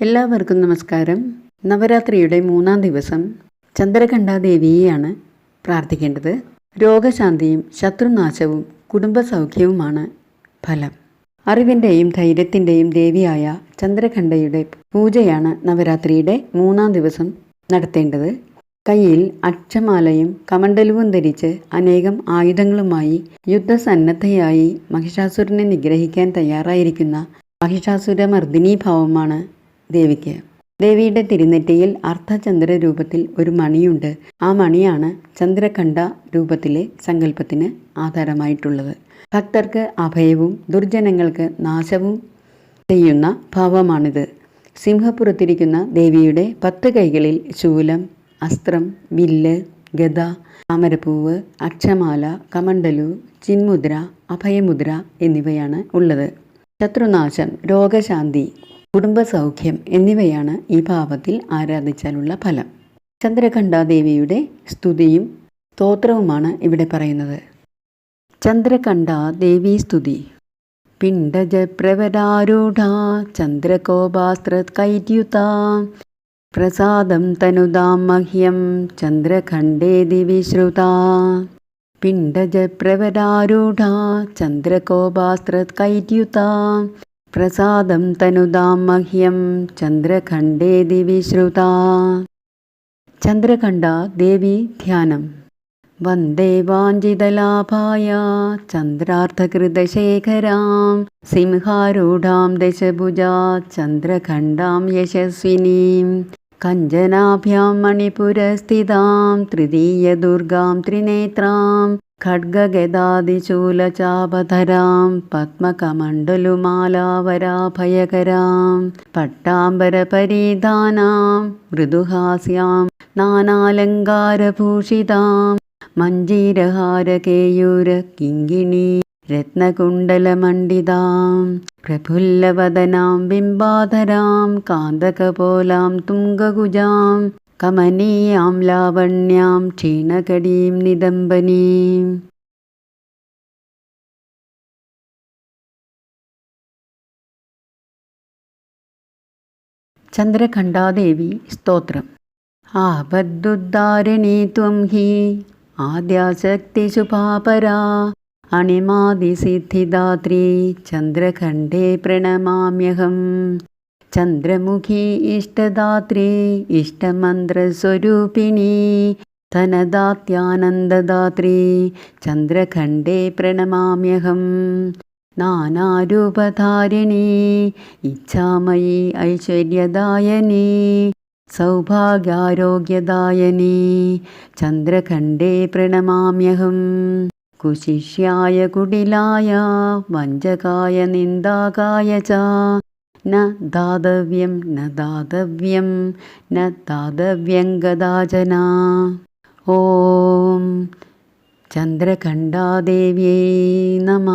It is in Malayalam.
എല്ലാവർക്കും നമസ്കാരം. നവരാത്രിയുടെ മൂന്നാം ദിവസം ചന്ദ്രകണ്ഠാദേവിയെയാണ് പ്രാർത്ഥിക്കേണ്ടത്. രോഗശാന്തിയും ശത്രുനാശവും കുടുംബസൗഖ്യവുമാണ് ഫലം. അറിവിന്റെയും ധൈര്യത്തിന്റെയും ദേവിയായ ചന്ദ്രകണ്ഠയുടെ പൂജയാണ് നവരാത്രിയുടെ മൂന്നാം ദിവസം നടത്തേണ്ടത്. കയ്യിൽ അക്ഷമാലയും കമണ്ടലുവും ധരിച്ച് അനേകം ആയുധങ്ങളുമായി യുദ്ധസന്നദ്ധയായി മഹിഷാസുരനെ നിഗ്രഹിക്കാൻ തയ്യാറായിരിക്കുന്ന മഹിഷാസുര ഭാവമാണ് ദേവിക്ക്. ദേവിയുടെ തിരുനെറ്റിയിൽ അർദ്ധചന്ദ്ര രൂപത്തിൽ ഒരു മണിയുണ്ട്. ആ മണിയാണ് ചന്ദ്രഖണ്ഡ രൂപത്തിലെ സങ്കല്പത്തിന് ആധാരമായിട്ടുള്ളത്. ഭക്തർക്ക് അഭയവും ദുർജനങ്ങൾക്ക് നാശവും ചെയ്യുന്ന ഭാവമാണിത്. സിംഹപ്പുറത്തിരിക്കുന്ന ദേവിയുടെ പത്ത് കൈകളിൽ ശൂലം അസ്ത്രം വില്ല് ഗദ താമരപ്പൂവ് അക്ഷമാല കമണ്ടലു ചിന്മുദ്ര അഭയമുദ്ര എന്നിവയാണ് ഉള്ളത്. ശത്രുനാശം രോഗശാന്തി കുടുംബസൗഖ്യം എന്നിവയാണ് ഈ ഭാവത്തിൽ ആരാധിച്ചാലുള്ള ഫലം. ചന്ദ്രകണ്ഠാദേവിയുടെ സ്തുതിയും സ്തോത്രവുമാണ് ഇവിടെ പറയുന്നത്. ചന്ദ്രകണ്ഠ ദേവീ സ്തുതി. ചന്ദ്രകോപാസ്ത്ര ചന്ദ്രകോപാസ്ത്രകൈദ്യുത പ്രസാദം തനുതാം മഹ്യം ചന്ദ്രഖണ്ഡേ ദിവിശ്രുത ചന്ദ്രകോപാസ്ത്ര ചന്ദ്രകോപാസ്ത്രകൈദ്യുത प्रसादं तनुदां मह्यं चन्द्रखण्डे दिवि श्रुता। चन्द्रखण्डा देवी ध्यानं वन्दे वाञ्जिदलाभाय चन्द्रार्थकृतशेखरां सिंहारूढां दशभुजा चन्द्रखण्डां यशस्विनीं कञ्जनाभ्यां मणिपुरस्थितां तृतीयदुर्गां त्रिनेत्राम् പത്മകമണ്ഡലുമാലാവരാഭയകരാം പട്ടാംബരപരീധാനാം മൃദുഹാസ്യാം നാനാലങ്കാരഭൂഷിതാം മഞ്ജീരഹാരകേയൂര കിങ്കിണി രത്നകുണ്ടലമണ്ഡിതാം പ്രഫുല്ലവദനാം ബിംബാധരാം കാന്തകപോലാം തുംഗകുജാം കമനീയാം ലാവണ്യാം ക്ഷീണകടീം നിദംബനീം. ചന്ദ്രഖണ്ഡാദേവി സ്തോത്രം. ആപദ്ദുദ്ധാരിണീ ത്വം ഹി ആദ്യാശക്തിശുഭാപരാ അണിമാതിസിദ്ധിദാത്രി ചന്ദ്രഖണ്ഡേ പ്രണമാമ്യഹം. ചന്ദ്രമുഖി ഇഷ്ടദാത്രി ഇഷ്ടമന്ത്രസ്വരൂപിണി തനദാത്യാനന്ദദാത്രി ചന്ദ്രഖണ്ഡേ പ്രണമാമ്യഹം. നാനാരൂപധാരിണി ഇച്ഛാമയി ഐശ്വര്യദായനി സൗഭാഗ്യാരോഗ്യദായനി ചന്ദ്രഖണ്ഡേ പ്രണമാമ്യഹം. കുശിഷ്യായ കുടിലായ വഞ്ചകായ നിന്ദാകായ ച ന ദാതവ്യം ന ദാതവ്യം ന ദാതവ്യം ഗദാചന ഓം ചന്ദ്രഖണ്ഡാദേവ്യൈ നമ.